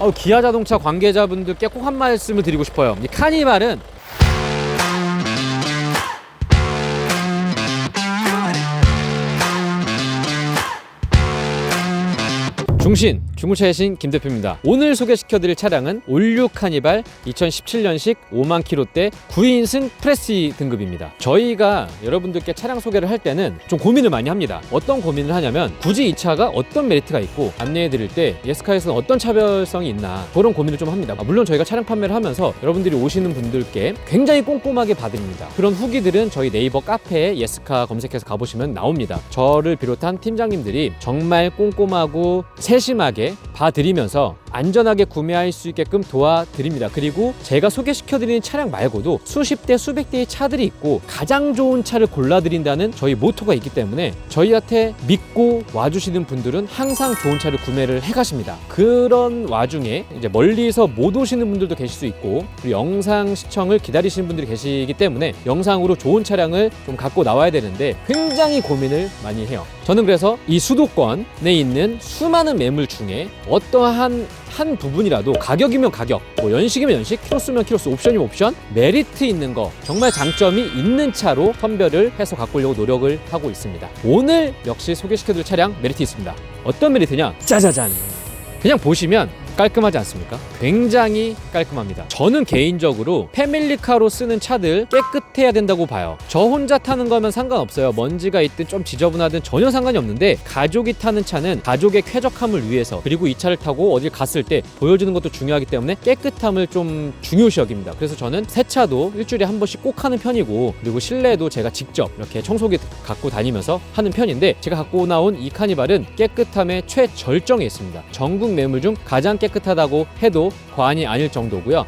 어, 기아 자동차 관계자분들께 꼭 한 말씀을 드리고 싶어요. 이 카니발은 중신 중고차의 신 김 대표입니다. 오늘 소개시켜드릴 차량은 올류 카니발 2017년식 5만 킬로대 9인승 프레시 등급입니다. 저희가 여러분들께 차량 소개를 할 때는 좀 고민을 많이 합니다. 어떤 고민을 하냐면 굳이 이 차가 어떤 메리트가 있고 안내해드릴 때 예스카에서는 어떤 차별성이 있나 그런 고민을 좀 합니다. 아, 물론 저희가 차량 판매를 하면서 여러분들이 오시는 분들께 굉장히 꼼꼼하게 받습니다. 그런 후기들은 저희 네이버 카페에 예스카 검색해서 가보시면 나옵니다. 저를 비롯한 팀장님들이 정말 꼼꼼하고 세 심하게 봐드리면서 안전하게 구매할 수 있게끔 도와드립니다. 그리고 제가 소개시켜드리는 차량 말고도 수십 대, 수백 대의 차들이 있고 가장 좋은 차를 골라드린다는 저희 모토가 있기 때문에 저희한테 믿고 와주시는 분들은 항상 좋은 차를 구매를 해가십니다. 그런 와중에 이제 멀리서 못 오시는 분들도 계실 수 있고 그리고 영상 시청을 기다리시는 분들이 계시기 때문에 영상으로 좋은 차량을 좀 갖고 나와야 되는데 굉장히 고민을 많이 해요. 저는 그래서 이 수도권에 있는 수많은 매물 중에 어떠한 한 부분이라도 가격이면 가격, 뭐 연식이면 연식, 키로수면 키로수, 옵션이면 옵션, 메리트 있는 거, 정말 장점이 있는 차로 선별을 해서 갖고 오려고 노력을 하고 있습니다. 오늘 역시 소개시켜드릴 차량 메리트 있습니다. 어떤 메리트냐? 짜자잔! 그냥 보시면 깔끔하지 않습니까? 굉장히 깔끔합니다. 저는 개인적으로 패밀리카로 쓰는 차들 깨끗해야 된다고 봐요. 저 혼자 타는 거면 상관없어요. 먼지가 있든 좀 지저분하든 전혀 상관이 없는데 가족이 타는 차는 가족의 쾌적함을 위해서 그리고 이 차를 타고 어딜 갔을 때 보여주는 것도 중요하기 때문에 깨끗함을 좀 중요시 여깁니다. 그래서 저는 세차도 일주일에 한 번씩 꼭 하는 편이고 그리고 실내도 제가 직접 이렇게 청소기 갖고 다니면서 하는 편인데 제가 갖고 나온 이 카니발은 깨끗함의 최절정에 있습니다. 전국 매물 중 가장 깨끗 하다고 해도 과언이 아닐 정도고요.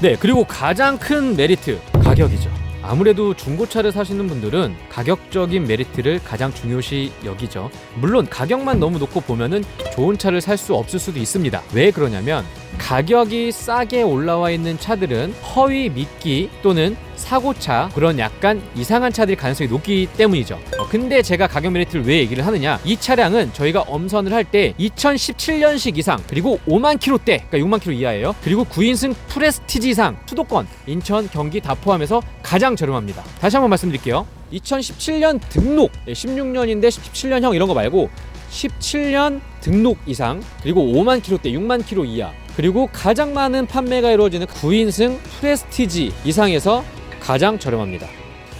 네, 그리고 가장 큰 메리트 가격이죠. 아무래도 중고차를 사시는 분들은 가격적인 메리트를 가장 중요시 여기죠. 물론 가격만 너무 놓고 보면은 좋은 차를 살 수 없을 수도 있습니다. 왜 그러냐면 가격이 싸게 올라와 있는 차들은 허위 미끼 또는 사고차 그런 약간 이상한 차들이 가능성이 높기 때문이죠. 어, 근데 제가 가격 메리트를 왜 얘기를 하느냐? 이 차량은 저희가 엄선을 할 때 2017년식 이상 그리고 5만 킬로대 그러니까 6만 킬로 이하예요. 그리고 9인승 프레스티지 이상 수도권 인천 경기 다 포함해서 가장 저렴합니다. 다시 한번 말씀드릴게요. 2017년 등록 16년인데 17년형 이런 거 말고 17년 등록 이상 그리고 5만 킬로대 6만 킬로 이하 그리고 가장 많은 판매가 이루어지는 9인승 프레스티지 이상에서 가장 저렴합니다.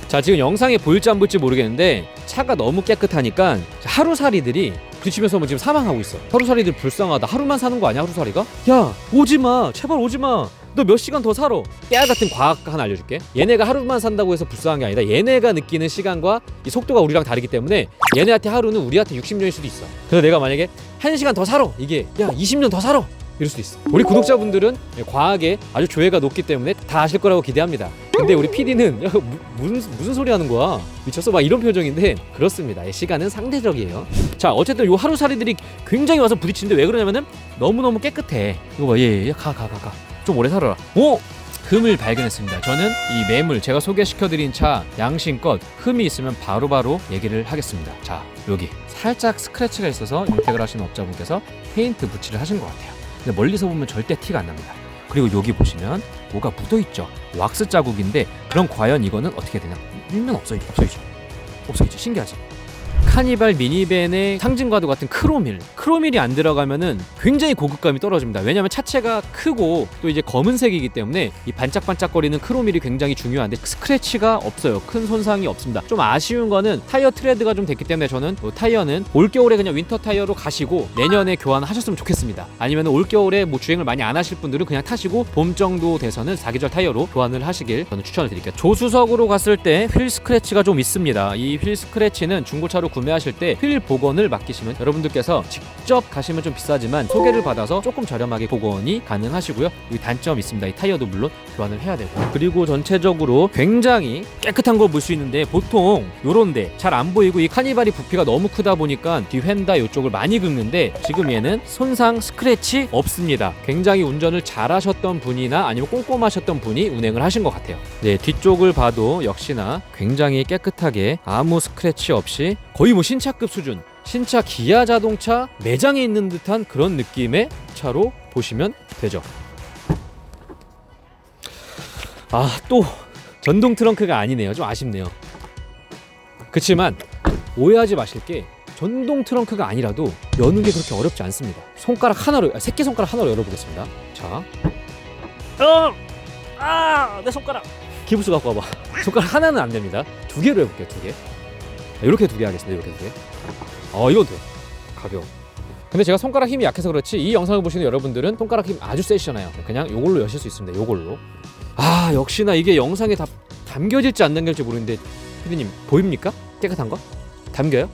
자 지금 영상에 보일지 안 보일지 모르겠는데 차가 너무 깨끗하니까 하루살이들이 부딪히면서 뭐 지금 사망하고 있어. 하루살이들 불쌍하다. 하루만 사는 거 아니야 하루살이가? 야 오지 마 제발 오지 마. 너 몇 시간 더 살아. 깨알 같은 과학 하나 알려줄게. 얘네가 하루만 산다고 해서 불쌍한 게 아니다. 얘네가 느끼는 시간과 이 속도가 우리랑 다르기 때문에 얘네한테 하루는 우리한테 60년일 수도 있어. 그래서 내가 만약에 한 시간 더 살아. 이게 야 20년 더 살아. 이럴 수도 있어. 우리 구독자분들은 과학에 아주 조회가 높기 때문에 다 아실 거라고 기대합니다. 근데 우리 PD는 야, 무, 무슨 무슨 소리 하는 거야? 미쳤어? 막 이런 표정인데 그렇습니다. 이 시간은 상대적이에요. 자, 어쨌든 요 하루살이들이 굉장히 와서 부딪히는데 왜 그러냐면은 너무 너무 깨끗해. 이거 봐, 얘, 얘, 가, 가, 가, 가. 좀 오래 살아라. 오, 흠을 발견했습니다. 저는 이 매물 제가 소개시켜드린 차 양심껏 흠이 있으면 바로바로 얘기를 하겠습니다. 자, 여기 살짝 스크래치가 있어서 임택을 하시는 업자분께서 페인트 붓칠을 하신 것 같아요. 근데 멀리서 보면 절대 티가 안 납니다. 그리고 여기 보시면 뭐가 묻어 있죠. 왁스 자국인데 그럼 과연 이거는 어떻게 되냐? 일면 없어지죠. 없어지죠. 없어지죠. 신기하지? 카니발 미니밴의 상징과도 같은 크로밀. 크로밀이 안 들어가면은 굉장히 고급감이 떨어집니다. 왜냐하면 차체가 크고 또 이제 검은색이기 때문에 이 반짝반짝거리는 크로밀이 굉장히 중요한데 스크래치가 없어요. 큰 손상이 없습니다. 좀 아쉬운 거는 타이어 트레드가 좀 됐기 때문에 저는 뭐 타이어는 올겨울에 그냥 윈터 타이어로 가시고 내년에 교환하셨으면 좋겠습니다. 아니면 올겨울에 뭐 주행을 많이 안 하실 분들은 그냥 타시고 봄 정도 돼서는 사계절 타이어로 교환을 하시길 저는 추천을 드릴게요. 조수석으로 갔을 때 휠 스크래치가 좀 있습니다. 이 휠 스크래치는 중고차로 구매하실 때 휠 복원을 맡기시면 여러분들께서 직접 가시면 좀 비싸지만 소개를 받아서 조금 저렴하게 복원이 가능하시고요. 이 단점 있습니다. 이 타이어도 물론 교환을 해야 되고 그리고 전체적으로 굉장히 깨끗한 걸 볼 수 있는데 보통 요런데 잘 안 보이고 이 카니발이 부피가 너무 크다 보니까 뒤 휀다 이쪽을 많이 긁는데 지금 얘는 손상 스크래치 없습니다. 굉장히 운전을 잘하셨던 분이나 아니면 꼼꼼하셨던 분이 운행을 하신 것 같아요. 네 뒤쪽을 봐도 역시나 굉장히 깨끗하게 아무 스크래치 없이 거의 뭐 신차급 수준 신차 기아 자동차 매장에 있는 듯한 그런 느낌의 차로 보시면 되죠. 아, 또 전동 트렁크가 아니네요. 좀 아쉽네요. 그치만 오해하지 마실 게 전동 트렁크가 아니라도 여는 게 그렇게 어렵지 않습니다. 손가락 하나로, 아, 새끼 손가락 하나로 열어보겠습니다. 자. 어! 아! 내 손가락! 기부스 갖고 와봐. 손가락 하나는 안 됩니다. 두 개로 해볼게요, 두 개. 이렇게 두 개 하겠습니다, 이렇게 두 개. 어, 이건 돼. 가벼워. 근데 제가 손가락 힘이 약해서 그렇지 이 영상을 보시는 여러분들은 손가락 힘 아주 세시잖아요. 그냥 요걸로 여실 수 있습니다. 요걸로. 아, 역시나 이게 영상에 다 담겨질지 안 담겨질지 모르는데 피디님 보입니까? 깨끗한 거? 담겨요?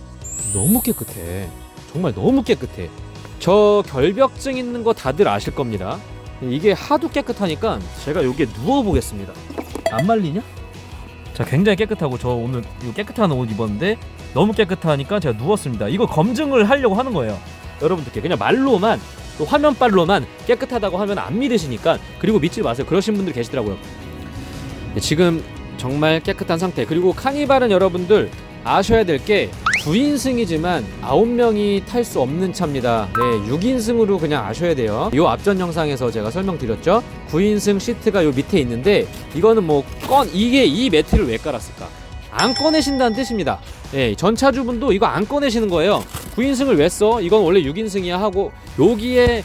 너무 깨끗해. 정말 너무 깨끗해. 저 결벽증 있는 거 다들 아실 겁니다. 이게 하도 깨끗하니까 제가 여기에 누워 보겠습니다. 안 말리냐? 자, 굉장히 깨끗하고 저 오늘 이 깨끗한 옷 입었는데 너무 깨끗하니까 제가 누웠습니다. 이거 검증을 하려고 하는 거예요. 여러분들께 그냥 말로만 또 화면빨로만 깨끗하다고 하면 안 믿으시니까 그리고 믿지 마세요. 그러신 분들 계시더라고요. 네, 지금 정말 깨끗한 상태. 그리고 카니발은 여러분들 아셔야 될 게 9인승이지만 9명이 탈 수 없는 차입니다. 네, 6인승으로 그냥 아셔야 돼요. 요 앞전 영상에서 제가 설명드렸죠. 9인승 시트가 요 밑에 있는데 이거는 뭐 건 이게 이 매트를 왜 깔았을까? 안 꺼내신다는 뜻입니다. 예, 전차주분도 이거 안 꺼내시는 거예요. 9인승을 왜 써? 이건 원래 6인승이야 하고 여기에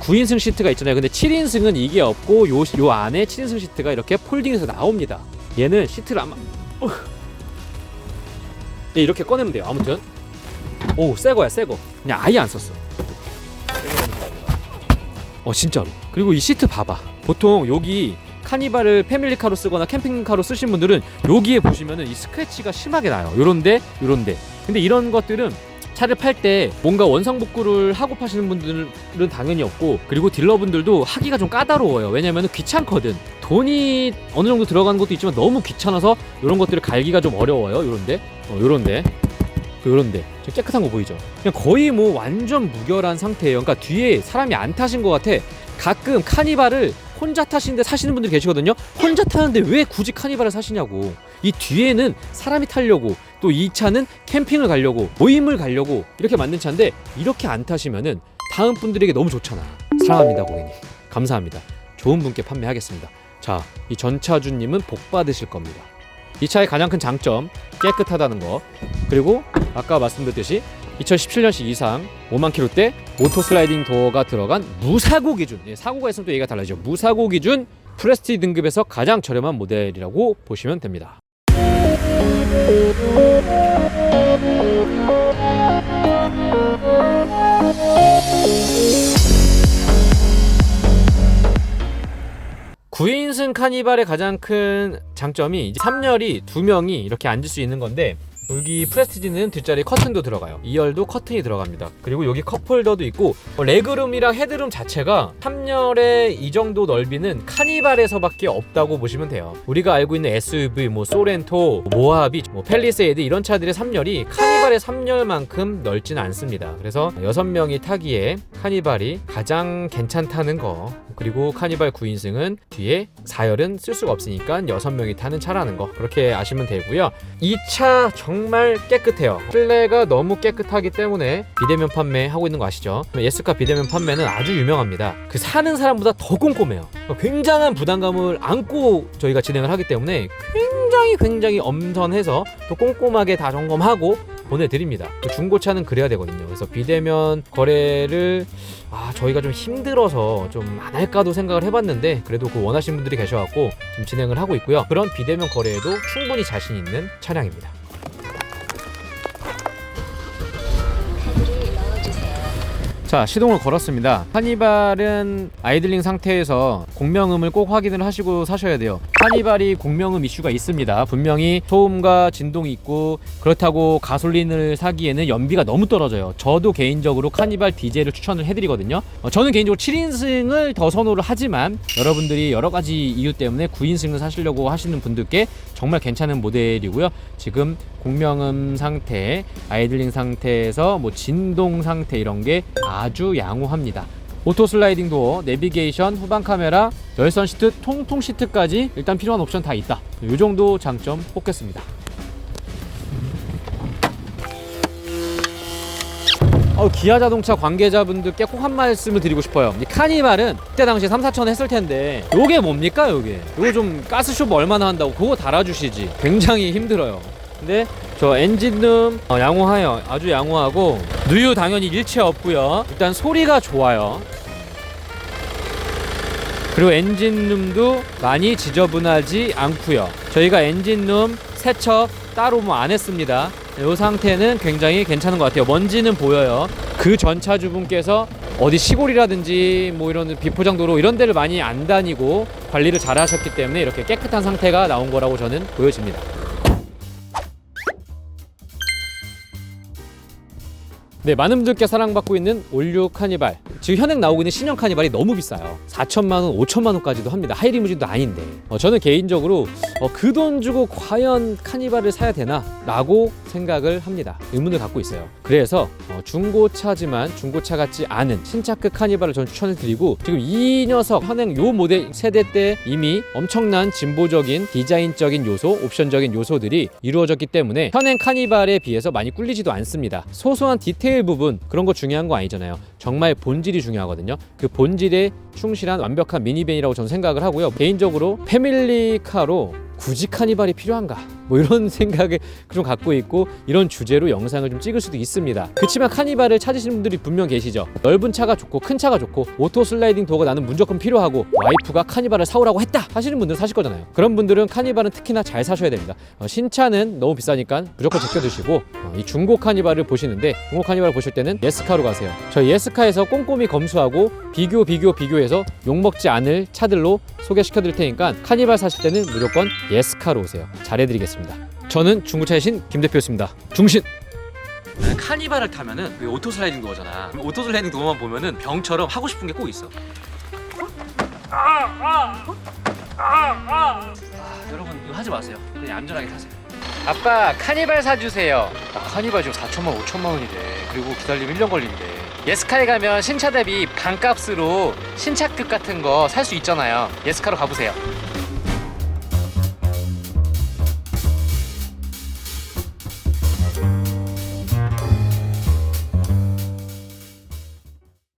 9인승 시트가 있잖아요. 근데 7인승은 이게 없고 요, 요 안에 7인승 시트가 이렇게 폴딩해서 나옵니다. 얘는 시트를 아마 어. 네, 이렇게 꺼내면 돼요. 아무튼 오, 새 거야, 새 거. 그냥 아예 안 썼어. 어, 진짜로. 그리고 이 시트 봐봐. 보통 여기 카니발을 패밀리카로 쓰거나 캠핑카로 쓰신 분들은 여기에 보시면은 이 스크래치가 심하게 나요. 요런데, 요런데. 근데 이런 것들은 차를 팔 때 뭔가 원상 복구를 하고 파시는 분들은 당연히 없고 그리고 딜러분들도 하기가 좀 까다로워요. 왜냐면 귀찮거든. 돈이 어느 정도 들어가는 것도 있지만 너무 귀찮아서 이런 것들을 갈기가 좀 어려워요. 요런데, 어, 요런데, 그 요런데 좀 깨끗한 거 보이죠? 그냥 거의 뭐 완전 무결한 상태예요. 그러니까 뒤에 사람이 안 타신 것 같아. 가끔 카니발을 혼자 타시는데 사시는 분들이 계시거든요. 혼자 타는데 왜 굳이 카니발을 사시냐고. 이 뒤에는 사람이 타려고 또 이 차는 캠핑을 가려고 모임을 가려고 이렇게 만든 차인데 이렇게 안 타시면은 다음 분들에게 너무 좋잖아. 사랑합니다, 고객님. 감사합니다. 좋은 분께 판매하겠습니다. 자, 이 전차주님은 복 받으실 겁니다. 이 차의 가장 큰 장점 깨끗하다는 거 그리고 아까 말씀드렸듯이 2017년식 이상 5만 킬로대 오토 슬라이딩 도어가 들어간 무사고 기준 예, 사고가 있으면 또 얘기가 달라지죠 무사고 기준 프레스티 등급에서 가장 저렴한 모델이라고 보시면 됩니다 구인승 카니발의 가장 큰 장점이 이제 3열이 두 명이 이렇게 앉을 수 있는 건데 여기 프레스티지는 뒷자리 커튼도 들어가요. 2열도 커튼이 들어갑니다. 그리고 여기 컵홀더도 있고 어, 레그룸이랑 헤드룸 자체가 3열의 이 정도 넓이는 카니발에서밖에 없다고 보시면 돼요. 우리가 알고 있는 SUV, 뭐 소렌토, 모하비, 뭐 펠리세이드 이런 차들의 3열이 카니발의 3열만큼 넓지는 않습니다. 그래서 6명이 타기에 카니발이 가장 괜찮다는 거 그리고 카니발 9인승은 뒤에 4열은 쓸 수가 없으니까 6명이 타는 차라는 거 그렇게 아시면 되고요. 이 차 정말 깨끗해요. 실내가 너무 깨끗하기 때문에 비대면 판매하고 있는 거 아시죠? 예스카 비대면 판매는 아주 유명합니다. 그 사는 사람보다 더 꼼꼼해요. 굉장한 부담감을 안고 저희가 진행을 하기 때문에 굉장히 굉장히 엄선해서 또 꼼꼼하게 다 점검하고 보내드립니다. 그 중고차는 그래야 되거든요. 그래서 비대면 거래를 아 저희가 좀 힘들어서 좀 안 할까도 생각을 해봤는데 그래도 그 원하시는 분들이 계셔갖고 좀 진행을 하고 있고요. 그런 비대면 거래에도 충분히 자신 있는 차량입니다. 자 시동을 걸었습니다. 카니발은 아이들링 상태에서 공명음을 꼭 확인을 하시고 사셔야 돼요. 카니발이 공명음 이슈가 있습니다. 분명히 소음과 진동이 있고 그렇다고 가솔린을 사기에는 연비가 너무 떨어져요. 저도 개인적으로 카니발 디젤을 추천을 해드리거든요. 어, 저는 개인적으로 7인승을 더 선호를 하지만 여러분들이 여러 가지 이유 때문에 9인승을 사시려고 하시는 분들께 정말 괜찮은 모델이고요 지금 공명음 상태, 아이들링 상태에서 뭐 진동 상태 이런 게 아주 양호합니다. 오토 슬라이딩 도어, 내비게이션, 후방 카메라, 열선 시트, 통통 시트까지 일단 필요한 옵션 다 있다. 이 정도 장점 뽑겠습니다. 어, 기아 자동차 관계자분들께 꼭 한 말씀을 드리고 싶어요. 이 카니발은 그때 당시에 3, 4천 했을 텐데 요게 뭡니까 요게? 요거 좀 가스쇼브 얼마나 한다고 그거 달아주시지. 굉장히 힘들어요. 근데 저 엔진룸 어, 양호하여 아주 양호하고 누유 당연히 일체 없고요. 일단 소리가 좋아요. 그리고 엔진룸도 많이 지저분하지 않고요. 저희가 엔진룸 세척 따로 뭐 안 했습니다. 이 상태는 굉장히 괜찮은 것 같아요. 먼지는 보여요. 그 전차주분께서 어디 시골이라든지 뭐 이런 비포장도로 이런 데를 많이 안 다니고 관리를 잘 하셨기 때문에 이렇게 깨끗한 상태가 나온 거라고 저는 보여집니다. 네, 많은 분들께 사랑받고 있는 올류 카니발. 지금 현행 나오고 있는 신형 카니발이 너무 비싸요. 4천만 원, 5천만 원까지도 합니다. 하이리무진도 아닌데. 어, 저는 개인적으로 그돈 주고 과연 카니발을 사야 되나? 라고 생각을 합니다. 의문을 갖고 있어요. 그래서 어, 중고차지만 중고차 같지 않은 신차급 카니발을 저는 추천을 드리고 지금 이 녀석 현행 요 모델 세대 때 이미 엄청난 진보적인 디자인적인 요소, 옵션적인 요소들이 이루어졌기 때문에 현행 카니발에 비해서 많이 꿀리지도 않습니다. 소소한 디테일 부분 그런 거 중요한 거 아니잖아요. 정말 본질이 중요하거든요. 그 본질에 충실한 완벽한 미니밴이라고 저는 생각을 하고요. 개인적으로 패밀리카로 굳이 카니발이 필요한가? 뭐 이런 생각을 좀 갖고 있고 이런 주제로 영상을 좀 찍을 수도 있습니다. 그렇지만 카니발을 찾으시는 분들이 분명 계시죠. 넓은 차가 좋고 큰 차가 좋고 오토 슬라이딩 도어가 나는 무조건 필요하고 와이프가 카니발을 사오라고 했다 하시는 분들은 사실 거잖아요. 그런 분들은 카니발은 특히나 잘 사셔야 됩니다. 어, 신차는 너무 비싸니까 무조건 제껴두시고 어, 이 중고 카니발을 보시는데 중고 카니발 보실 때는 예스카로 가세요. 저희 예스카에서 꼼꼼히 검수하고 비교 비교 비교해서 욕먹지 않을 차들로 소개시켜 드릴 테니까 카니발 사실 때는 무조건 예스카로 오세요. 잘해드리겠습니다. 저는 중고차의 신 김 대표였습니다. 중신. 카니발을 타면은 왜 오토 슬라이딩 도어잖아. 오토 슬라이딩 도어만 보면은 병처럼 하고 싶은 게 꼭 있어. 아, 여러분 이거 하지 마세요. 그냥 안전하게 타세요. 아빠 카니발 사주세요. 아, 카니발 지금 4천만 5천만 원이래. 그리고 기다리면 1년 걸린대. 예스카에 가면 신차 대비 반값으로 신차급 같은 거 살 수 있잖아요. 예스카로 가보세요.